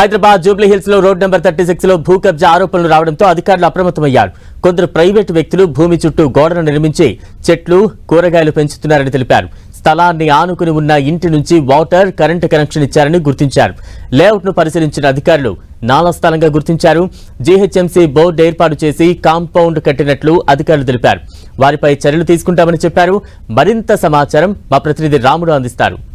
Hyderabad Jubilee హిల్స్లో road number thirty సిక్స్లో భూ కబ్జా ఆరోపణలు రావడంతో అధికారులు అప్రమత్తమయ్యారు. కొందరు ప్రైవేటు వ్యక్తులు భూమి చుట్టూ గోడను నిర్మించి చెట్లు కూరగాయలు పెంచుతున్నారని తెలిపారు. స్థలాన్ని ఆనుకుని ఉన్న ఇంటి నుంచి వాటర్ కరెంటు కనెక్షన్ ఇచ్చారని గుర్తించారు. లేఅవుట్ను పరిశీలించిన అధికారులు నాలా స్థలంగా గుర్తించారు. జీహెచ్ఎంసీ బోర్డు ఏర్పాటు చేసి కాంపౌండ్ కట్టినట్లు అధికారులు తెలిపారు. వారిపై చర్యలు తీసుకుంటామని చెప్పారు. మరింత సమాచారం మా ప్రతినిధి రాముడు అందిస్తారు.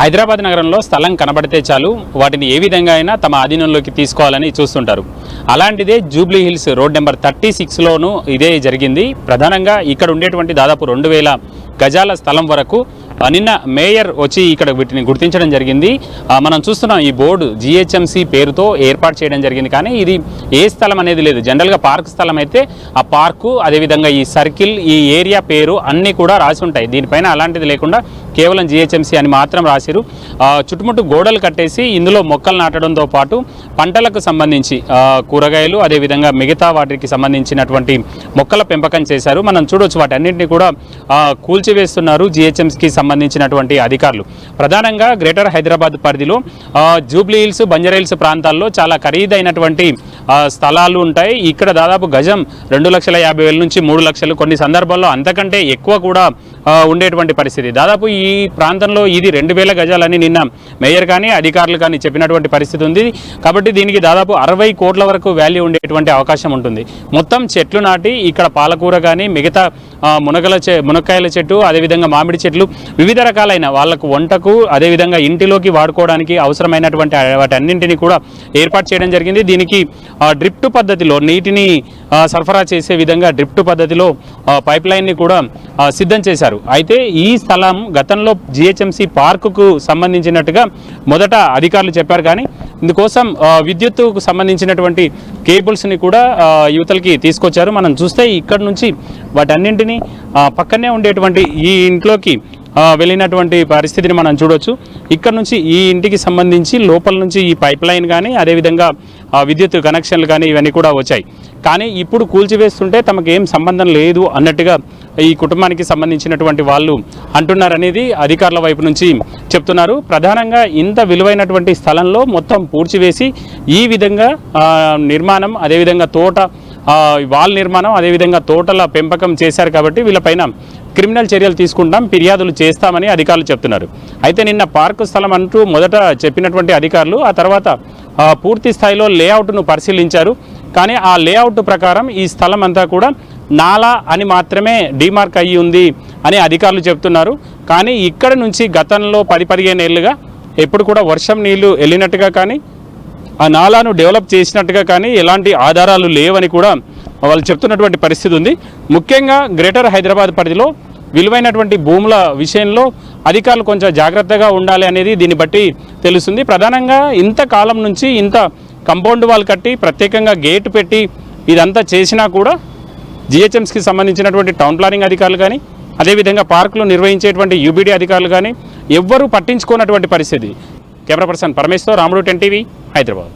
హైదరాబాద్ నగరంలో స్థలం కనబడితే చాలు వాటిని ఏ విధంగా అయినా తమ ఆధీనంలోకి తీసుకోవాలని చూస్తుంటారు. అలాంటిదే Jubilee Hills road number thirty సిక్స్లోనూ ఇదే జరిగింది. ప్రధానంగా ఇక్కడ ఉండేటువంటి దాదాపు రెండు వేల గజాల స్థలం వరకు నిన్న మేయర్ వచ్చి ఇక్కడ వీటిని గుర్తించడం జరిగింది. మనం చూస్తున్నాం ఈ బోర్డు జిహెచ్ఎంసీ పేరుతో ఏర్పాటు చేయడం జరిగింది. కానీ ఇది ఏ స్థలం అనేది లేదు. జనరల్గా పార్క్ స్థలం అయితే ఆ పార్కు అదేవిధంగా ఈ సర్కిల్ ఈ ఏరియా పేరు అన్నీ కూడా రాసి ఉంటాయి. దీనిపైన అలాంటిది లేకుండా కేవలం జిహెచ్ఎంసీ అని మాత్రం రాసిరు. చుట్టుముట్టు గోడలు కట్టేసి ఇందులో మొక్కలు నాటడంతో పాటు పంటలకు సంబంధించి కూరగాయలు అదేవిధంగా మిగతా వాటికి సంబంధించినటువంటి మొక్కల పెంపకం చేశారు. మనం చూడొచ్చు వాటన్నింటినీ కూడా కూల్చివేస్తున్నారు జిహెచ్ఎంసీకి సంబంధించినటువంటి అధికారులు. ప్రధానంగా గ్రేటర్ హైదరాబాద్ పరిధిలో జూబ్లీ హిల్స్ బంజారాహిల్స్ ప్రాంతాల్లో చాలా ఖరీదైనటువంటి స్థలాలు ఉంటాయి. ఇక్కడ దాదాపు గజం రెండు లక్షల యాభై వేల నుంచి మూడు లక్షలు. కొన్ని సందర్భాల్లో అంతకంటే ఎక్కువ కూడా ఉండేటువంటి పరిస్థితి. దాదాపు ఈ ప్రాంతంలో ఇది రెండు వేల గజాలని నిన్న మేయర్ కానీ అధికారులు కానీ చెప్పినటువంటి పరిస్థితి ఉంది. కాబట్టి దీనికి దాదాపు అరవై కోట్ల వరకు వాల్యూ ఉండేటువంటి అవకాశం ఉంటుంది. మొత్తం చెట్లు నాటి ఇక్కడ పాలకూర కానీ మిగతా మునగల చె మునక్కాయల చెట్టు అదేవిధంగా మామిడి చెట్లు వివిధ రకాలైన వాళ్ళకు వంటకు అదేవిధంగా ఇంటిలోకి వాడుకోవడానికి అవసరమైనటువంటి వాటన్నింటినీ కూడా ఏర్పాటు చేయడం జరిగింది. దీనికి డ్రిప్టు పద్ధతిలో నీటిని సరఫరా చేసే విధంగా డ్రిప్టు పద్ధతిలో పైప్ లైన్ని కూడా సిద్ధం చేశారు. అయితే ఈ స్థలం గతంలో జిహెచ్ఎంసి పార్కుకు సంబంధించినట్టుగా మొదట అధికారులు చెప్పారు కానీ ఇందుకోసం విద్యుత్తుకు సంబంధించినటువంటి కేబుల్స్ని కూడా యువతలకి తీసుకొచ్చారు. మనం చూస్తే ఇక్కడ నుంచి వాటన్నింటినీ పక్కనే ఉండేటువంటి ఈ ఇంట్లోకి వెళ్ళినటువంటి పరిస్థితిని మనం చూడొచ్చు. ఇక్కడ నుంచి ఈ ఇంటికి సంబంధించి లోపల నుంచి ఈ పైప్ లైన్ కానీ అదేవిధంగా విద్యుత్ కనెక్షన్లు కానీ ఇవన్నీ కూడా వచ్చాయి. కానీ ఇప్పుడు కూల్చివేస్తుంటే తమకు ఏం సంబంధం లేదు అన్నట్టుగా ఈ కుటుంబానికి సంబంధించినటువంటి వాళ్ళు అంటున్నారనేది అధికారుల వైపు నుంచి చెప్తున్నారు. ప్రధానంగా ఇంత విలువైనటువంటి స్థలంలో మొత్తం పూడ్చివేసి ఈ విధంగా నిర్మాణం అదేవిధంగా తోట వాల్ నిర్మాణం అదేవిధంగా తోటల పెంపకం చేశారు కాబట్టి వీళ్ళపైన క్రిమినల్ చర్యలు తీసుకుంటాం ఫిర్యాదులు చేస్తామని అధికారులు చెప్తున్నారు. అయితే నిన్న పార్కు స్థలం అంటూ మొదట చెప్పినటువంటి అధికారులు ఆ తర్వాత పూర్తి స్థాయిలో లేఅవుట్ను పరిశీలించారు. కానీ ఆ లేఅవుట్ ప్రకారం ఈ స్థలం అంతా కూడా నాలా అని మాత్రమే డిమార్క్ అయ్యి ఉంది అని అధికారులు చెప్తున్నారు. కానీ ఇక్కడ నుంచి గతంలో పది పదిహేను ఏళ్ళుగా ఎప్పుడు కూడా వర్షం నీళ్ళు వెళ్ళినట్టుగా కానీ ఆ నాలాను డెవలప్ చేసినట్టుగా కానీ ఎలాంటి ఆధారాలు లేవని కూడా వాళ్ళు చెప్తున్నటువంటి పరిస్థితి ఉంది. ముఖ్యంగా గ్రేటర్ హైదరాబాద్ పరిధిలో విలువైనటువంటి భూముల విషయంలో అధికారులు కొంచెం జాగ్రత్తగా ఉండాలి అనేది దీన్ని బట్టి తెలుస్తుంది. ప్రధానంగా ఇంత కాలం నుంచి ఇంత కంపౌండ్ వాల్ కట్టి ప్రత్యేకంగా గేట్ పెట్టి ఇదంతా చేసినా కూడా జిహెచ్ఎంస్కి సంబంధించినటువంటి టౌన్ ప్లానింగ్ అధికారులు కానీ అదేవిధంగా పార్కులు నిర్వహించేటువంటి యూబీడీ అధికారులు కానీ ఎవ్వరూ పట్టించుకోనటువంటి పరిస్థితి. కెమెరా పర్సన్ పరమేశ్వర్ రాముడు టెన్ టీవీ హైదరాబాద్.